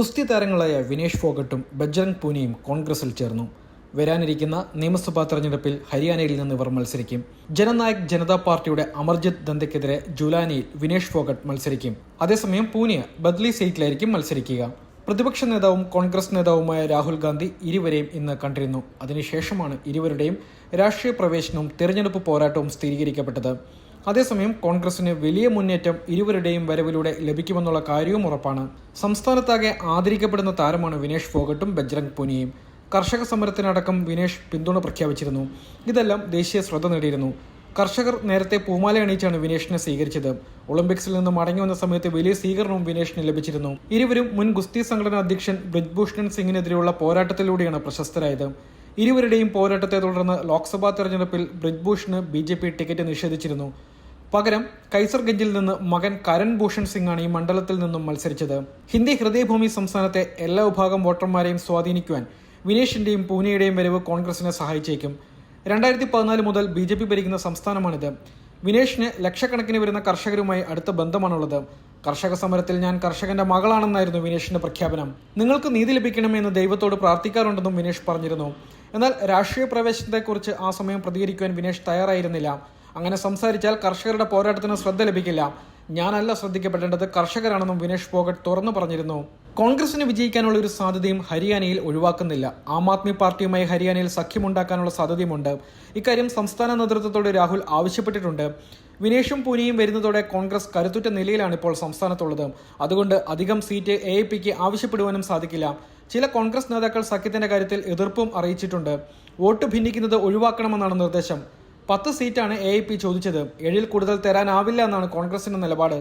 ഗുസ്തി താരങ്ങളായ വിനേഷ് ഫോഗട്ടും ബജ്രംഗ് പൂനിയും കോൺഗ്രസിൽ ചേർന്നു. വരാനിരിക്കുന്ന നിയമസഭാ തെരഞ്ഞെടുപ്പിൽ ഹരിയാനയിൽ നിന്ന് ഇവർ മത്സരിക്കും. ജനനായക് ജനതാ പാർട്ടിയുടെ അമർജിത് ദന്തയ്ക്കെതിരെ ജുലാനിയിൽ വിനേഷ് ഫോഗട്ട് മത്സരിക്കും. അതേസമയം പൂനിയ ബദ്ലി സീറ്റിലായിരിക്കും മത്സരിക്കുക. പ്രതിപക്ഷ നേതാവും കോൺഗ്രസ് നേതാവുമായ രാഹുൽ ഗാന്ധി ഇരുവരെയും ഇന്ന് കണ്ടിരുന്നു. അതിനുശേഷമാണ് ഇരുവരുടെയും രാഷ്ട്രീയ പ്രവേശനവും തിരഞ്ഞെടുപ്പ് പോരാട്ടവും സ്ഥിരീകരിക്കപ്പെട്ടത്. അതേസമയം കോൺഗ്രസിന് വലിയ മുന്നേറ്റം ഇരുവരുടെയും വരവിലൂടെ ലഭിക്കുമെന്നുള്ള കാര്യവും ഉറപ്പാണ്. സംസ്ഥാനത്താകെ ആദരിക്കപ്പെടുന്ന താരമാണ് വിനേഷ് ഫോഗട്ടും ബജ്രംഗ് പുനിയും. കർഷക സമരത്തിനടക്കം വിനേഷ് പിന്തുണ പ്രഖ്യാപിച്ചിരുന്നു. ഇതെല്ലാം ദേശീയ ശ്രദ്ധ നേടിയിരുന്നു. കർഷകർ നേരത്തെ പൂമാല അണിയിച്ചാണ് വിനേഷിനെ സ്വീകരിച്ചത്. ഒളിമ്പിക്സിൽ നിന്ന് മടങ്ങി വന്ന സമയത്ത് വലിയ സ്വീകരണവും വിനേഷിന് ലഭിച്ചിരുന്നു. ഇരുവരും മുൻ ഗുസ്തി സംഘടനാ അധ്യക്ഷൻ ബ്രിജ്ഭൂഷൺ സിംഗിനെതിരെയുള്ള പോരാട്ടത്തിലൂടെയാണ് പ്രശസ്തരായത്. ഇരുവരുടെയും പോരാട്ടത്തെ തുടർന്ന് ലോക്സഭാ തെരഞ്ഞെടുപ്പിൽ ബ്രിജ്ഭൂഷണ് ബി ടിക്കറ്റ് നിഷേധിച്ചിരുന്നു. പകരം കൈസർഗഞ്ചിൽ നിന്ന് മകൻ കരൺ ഭൂഷൺ സിംഗാണ് ഈ മണ്ഡലത്തിൽ നിന്നും മത്സരിച്ചത്. ഹിന്ദി ഹൃദയഭൂമി സംസ്ഥാനത്തെ എല്ലാ വിഭാഗം വോട്ടർമാരെയും സ്വാധീനിക്കുവാൻ വിനേഷിന്റെയും പൂനെയുടെയും വരവ് കോൺഗ്രസിനെ സഹായിച്ചേക്കും. രണ്ടായിരത്തി പതിനാല് മുതൽ ബി ജെ പി ഭരിക്കുന്ന സംസ്ഥാനമാണിത്. വിനേഷിന് ലക്ഷക്കണക്കിന് വരുന്ന കർഷകരുമായി അടുത്ത ബന്ധമാണുള്ളത്. കർഷക സമരത്തിൽ ഞാൻ കർഷകന്റെ മകളാണെന്നായിരുന്നു വിനേഷിന്റെ പ്രഖ്യാപനം. നിങ്ങൾക്ക് നീതി ലഭിക്കണമെന്ന് ദൈവത്തോട് പ്രാർത്ഥിക്കാറുണ്ടെന്നും വിനേഷ് പറഞ്ഞിരുന്നു. എന്നാൽ രാഷ്ട്രീയ പ്രവേശനത്തെക്കുറിച്ച് ആ സമയം പ്രതികരിക്കുവാൻ വിനേഷ് തയ്യാറായിരുന്നില്ല. അങ്ങനെ സംസാരിച്ചാൽ കർഷകരുടെ പോരാട്ടത്തിന് ശ്രദ്ധ ലഭിക്കില്ല. ഞാനല്ല ശ്രദ്ധിക്കപ്പെടേണ്ടത് കർഷകരാണെന്നും വിനേഷ് ഫോഗട്ട് തുറന്നു പറഞ്ഞിരുന്നു. കോൺഗ്രസിന് വിജയിക്കാനുള്ള ഒരു സാധ്യതയും ഹരിയാനയിൽ ഒഴിവാക്കുന്നില്ല. ആം ആദ്മി പാർട്ടിയുമായി ഹരിയാനയിൽ സഖ്യമുണ്ടാക്കാനുള്ള സാധ്യതയുമുണ്ട്. ഇക്കാര്യം സംസ്ഥാന നേതൃത്വത്തോട് രാഹുൽ ആവശ്യപ്പെട്ടിട്ടുണ്ട്. വിനേഷും പുനിയും വരുന്നതോടെ കോൺഗ്രസ് കരുത്തുറ്റ നിലയിലാണ് ഇപ്പോൾ സംസ്ഥാനത്തുള്ളത്. അതുകൊണ്ട് അധികം സീറ്റ് എ ഐ പിക്ക് ആവശ്യപ്പെടുവാനും സാധിക്കില്ല. ചില കോൺഗ്രസ് നേതാക്കൾ സഖ്യത്തിന്റെ കാര്യത്തിൽ എതിർപ്പും അറിയിച്ചിട്ടുണ്ട്. വോട്ട് ഭിന്നിക്കുന്നത് ഒഴിവാക്കണമെന്നാണ് നിർദ്ദേശം. പത്ത് സീറ്റാണ് എ ചോദിച്ചത്. ഏഴിൽ കൂടുതൽ തരാനാവില്ല എന്നാണ് കോൺഗ്രസിന്റെ നിലപാട്.